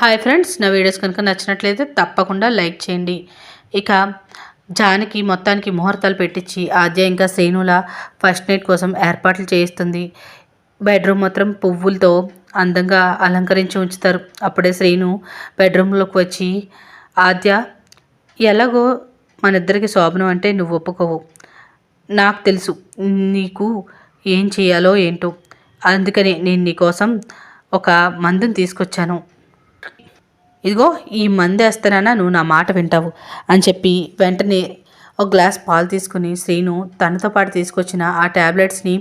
Hi friends నా videos కనుక నచ్చినట్లయితే తప్పకుండా లైక్ చేయండి. ఇక జానకి మొత్తానికి ముహూర్తాలు పెట్టించి ఆద్య ఇంకా శ్రీనుల ఫస్ట్ నైట్ కోసం ఏర్పాట్లు చేయిస్తుంది. బెడ్రూమ్ మాత్రం పువ్వులతో అందంగా అలంకరించి ఉంచుతారు. అప్పుడే శ్రీను బెడ్రూమ్లోకి వచ్చి ఆద్య ఎలాగో మన ఇద్దరికి శోభనం అంటే నువ్వు ఒప్పుకోవు. నాకు తెలుసు నీకు ఏం చేయాలో ఏంటో. అందుకని నేను నీకోసం ఒక మందుని తీసుకొచ్చాను. ఇదిగో ఈ మంది వేస్తానన్నా నువ్వు నా మాట వింటావు అని చెప్పి వెంటనే ఒక గ్లాస్ పాలు తీసుకుని శ్రీను తనతో పాటు తీసుకొచ్చిన ఆ ట్యాబ్లెట్స్ని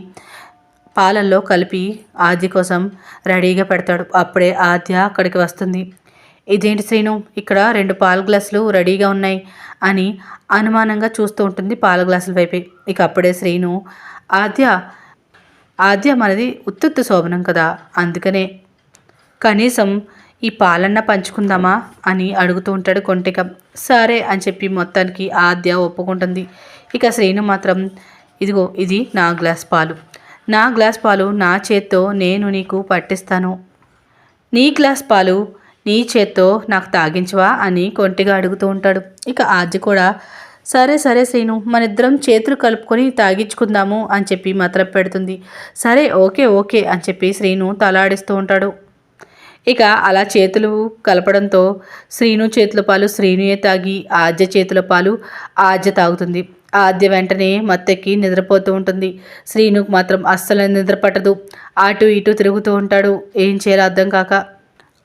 పాలల్లో కలిపి ఆద్య కోసం రెడీగా పెడతాడు. అప్పుడే ఆద్య అక్కడికి వస్తుంది. ఇదేంటి శ్రీను? ఇక్కడ రెండు పాల గ్లాసులు రెడీగా ఉన్నాయి అని అనుమానంగా చూస్తూ ఉంటుంది పాల గ్లాసుల వైపే. ఇక అప్పుడే శ్రీను ఆద్య ఆద్య మనది ఉత్తుత్తు శోభనం కదా అందుకనే కనీసం ఈ పాలన్న పంచుకుందామా? అని అడుగుతూ ఉంటాడు కొంటిక. సరే అని చెప్పి మొత్తానికి ఆద్య ఒప్పుకుంటుంది. ఇక శ్రీను మాత్రం ఇదిగో ఇది నా గ్లాస్ పాలు. నా గ్లాస్ పాలు నా చేత్తో నేను నీకు పట్టిస్తాను. నీ గ్లాస్ పాలు నీ చేత్తో నాకు తాగించవా? అని కొంటిగా అడుగుతూ ఉంటాడు. ఇక ఆద్య కూడా సరే సరే శ్రీను మనిద్దరం చేతులు కలుపుకొని తాగించుకుందాము అని చెప్పి మాత్రం పెడుతుంది. సరే ఓకే ఓకే అని చెప్పి శ్రీను తలాడిస్తూ ఉంటాడు. ఇక అలా చేతులు కలపడంతో శ్రీను చేతుల పాలు శ్రీనుయే తాగి ఆద్య చేతుల పాలు ఆద్య తాగుతుంది. ఆద్య వెంటనే మత్తెక్కి నిద్రపోతూ ఉంటుంది. శ్రీనుకు మాత్రం అస్సలు నిద్ర పట్టదు. అటు ఇటు తిరుగుతూ ఉంటాడు. ఏం చేయాలో అర్థం కాక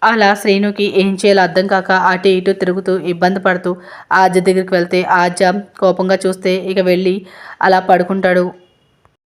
అలా శ్రీనుకి ఏం చేయాలో అర్థం కాక అటు ఇటు తిరుగుతూ ఇబ్బంది పడుతూ ఆద్య దగ్గరికి వెళ్తే ఆద్య కోపంగా చూస్తే ఇక వెళ్ళి అలా పడుకుంటాడు.